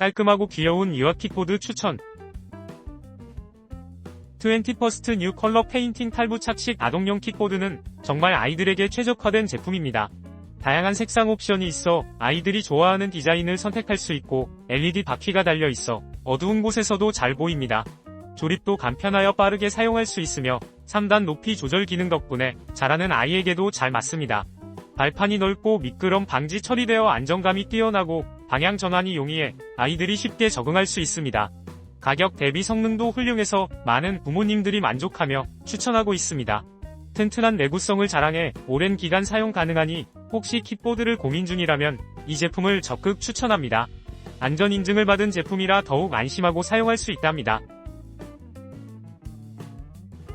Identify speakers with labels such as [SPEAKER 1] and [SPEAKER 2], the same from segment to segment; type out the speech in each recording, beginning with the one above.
[SPEAKER 1] 깔끔하고 귀여운 유아 킥보드 추천. 21st 뉴 컬러 페인팅 탈부 착식 아동용 킥보드는 정말 아이들에게 최적화된 제품입니다. 다양한 색상 옵션이 있어 아이들이 좋아하는 디자인을 선택할 수 있고 LED 바퀴가 달려 있어 어두운 곳에서도 잘 보입니다. 조립도 간편하여 빠르게 사용할 수 있으며 3단 높이 조절 기능 덕분에 자라는 아이에게도 잘 맞습니다. 발판이 넓고 미끄럼 방지 처리되어 안정감이 뛰어나고 방향 전환이 용이해 아이들이 쉽게 적응할 수 있습니다. 가격 대비 성능도 훌륭해서 많은 부모님들이 만족하며 추천하고 있습니다. 튼튼한 내구성을 자랑해 오랜 기간 사용 가능하니 혹시 킥보드를 고민 중이라면 이 제품을 적극 추천합니다. 안전 인증을 받은 제품이라 더욱 안심하고 사용할 수 있답니다.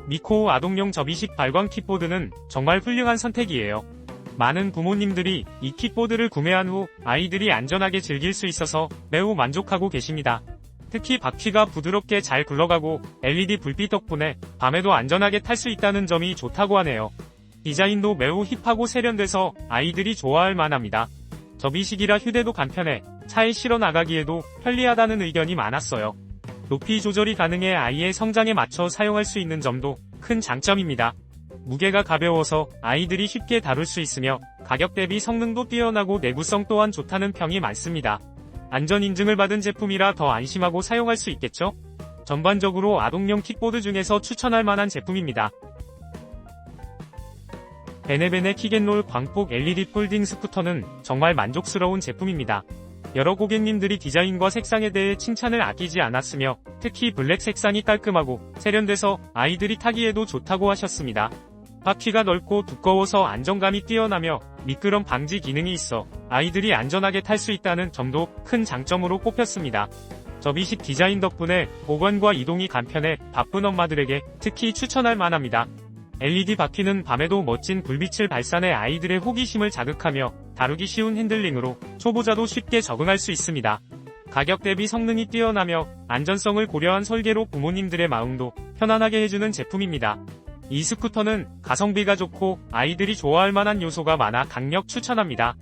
[SPEAKER 1] 미코우 아동용 접이식 발광 킥보드는 정말 훌륭한 선택이에요. 많은 부모님들이 이 킥보드를 구매한 후 아이들이 안전하게 즐길 수 있어서 매우 만족하고 계십니다. 특히 바퀴가 부드럽게 잘 굴러가고 LED 불빛 덕분에 밤에도 안전하게 탈 수 있다는 점이 좋다고 하네요. 디자인도 매우 힙하고 세련돼서 아이들이 좋아할 만합니다. 접이식이라 휴대도 간편해 차에 실어 나가기에도 편리하다는 의견이 많았어요. 높이 조절이 가능해 아이의 성장에 맞춰 사용할 수 있는 점도 큰 장점입니다. 무게가 가벼워서 아이들이 쉽게 다룰 수 있으며 가격 대비 성능도 뛰어나고 내구성 또한 좋다는 평이 많습니다. 안전 인증을 받은 제품이라 더 안심하고 사용할 수 있겠죠? 전반적으로 아동용 킥보드 중에서 추천할 만한 제품입니다. 베네베네 킥앤롤 광폭 LED 폴딩 스쿠터는 정말 만족스러운 제품입니다. 여러 고객님들이 디자인과 색상에 대해 칭찬을 아끼지 않았으며 특히 블랙 색상이 깔끔하고 세련돼서 아이들이 타기에도 좋다고 하셨습니다. 바퀴가 넓고 두꺼워서 안정감이 뛰어나며 미끄럼 방지 기능이 있어 아이들이 안전하게 탈 수 있다는 점도 큰 장점으로 꼽혔습니다. 접이식 디자인 덕분에 보관과 이동이 간편해 바쁜 엄마들에게 특히 추천할 만합니다. LED 바퀴는 밤에도 멋진 불빛을 발산해 아이들의 호기심을 자극하며 다루기 쉬운 핸들링으로 초보자도 쉽게 적응할 수 있습니다. 가격 대비 성능이 뛰어나며 안전성을 고려한 설계로 부모님들의 마음도 편안하게 해주는 제품입니다. 이 스쿠터는 가성비가 좋고 아이들이 좋아할 만한 요소가 많아 강력 추천합니다.